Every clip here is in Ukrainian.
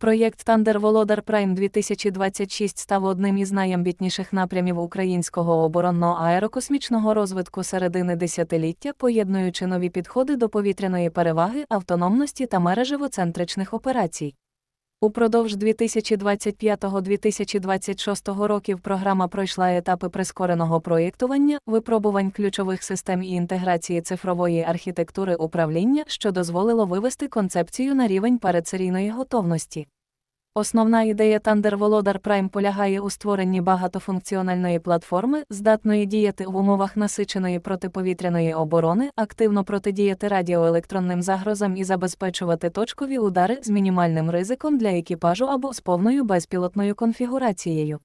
Проєкт Thunder Володар Прайм 2026 став одним із найамбітніших напрямів українського оборонно аерокосмічного розвитку середини десятиліття, поєднуючи нові підходи до повітряної переваги, автономності та мережевоцентричних операцій. Упродовж 2025-2026 років програма пройшла етапи прискореного проєктування, випробувань ключових систем і інтеграції цифрової архітектури управління, що дозволило вивести концепцію на рівень передсерійної готовності. Основна ідея Thunder Володар Prime полягає у створенні багатофункціональної платформи, здатної діяти в умовах насиченої протиповітряної оборони, активно протидіяти радіоелектронним загрозам і забезпечувати точкові удари з мінімальним ризиком для екіпажу або з повною безпілотною конфігурацією.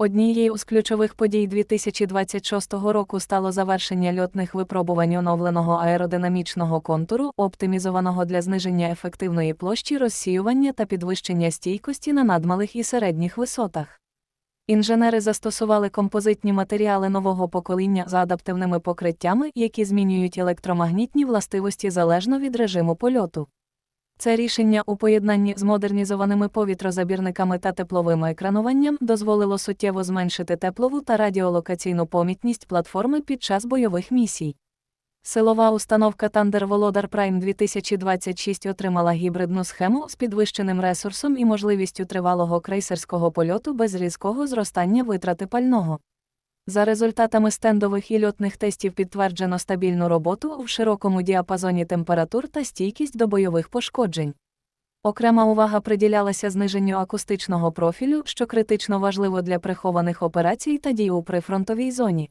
Однією з ключових подій 2026 року стало завершення льотних випробувань оновленого аеродинамічного контуру, оптимізованого для зниження ефективної площі розсіювання та підвищення стійкості на надмалих і середніх висотах. Інженери застосували композитні матеріали нового покоління з адаптивними покриттями, які змінюють електромагнітні властивості залежно від режиму польоту. Це рішення у поєднанні з модернізованими повітрозабірниками та тепловим екрануванням дозволило суттєво зменшити теплову та радіолокаційну помітність платформи під час бойових місій. Силова установка Thunder Володар Prime 2026 отримала гібридну схему з підвищеним ресурсом і можливістю тривалого крейсерського польоту без різкого зростання витрати пального. За результатами стендових і льотних тестів підтверджено стабільну роботу в широкому діапазоні температур та стійкість до бойових пошкоджень. Окрема увага приділялася зниженню акустичного профілю, що критично важливо для прихованих операцій та дій у прифронтовій зоні.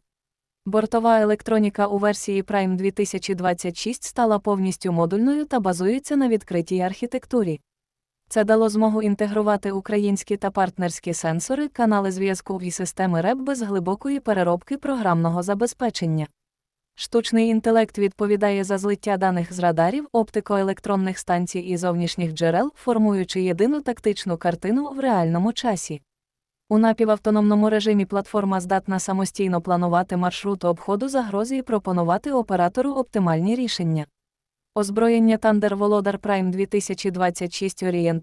Бортова електроніка у версії Prime 2026 стала повністю модульною та базується на відкритій архітектурі. Це дало змогу інтегрувати українські та партнерські сенсори, канали зв'язку і системи РЕП без глибокої переробки програмного забезпечення. Штучний інтелект відповідає за злиття даних з радарів, оптикоелектронних станцій і зовнішніх джерел, формуючи єдину тактичну картину в реальному часі. У напівавтономному режимі платформа здатна самостійно планувати маршрут обходу загрози і пропонувати оператору оптимальні рішення. Озброєння Thunder Володар Prime 2026 орієнтоване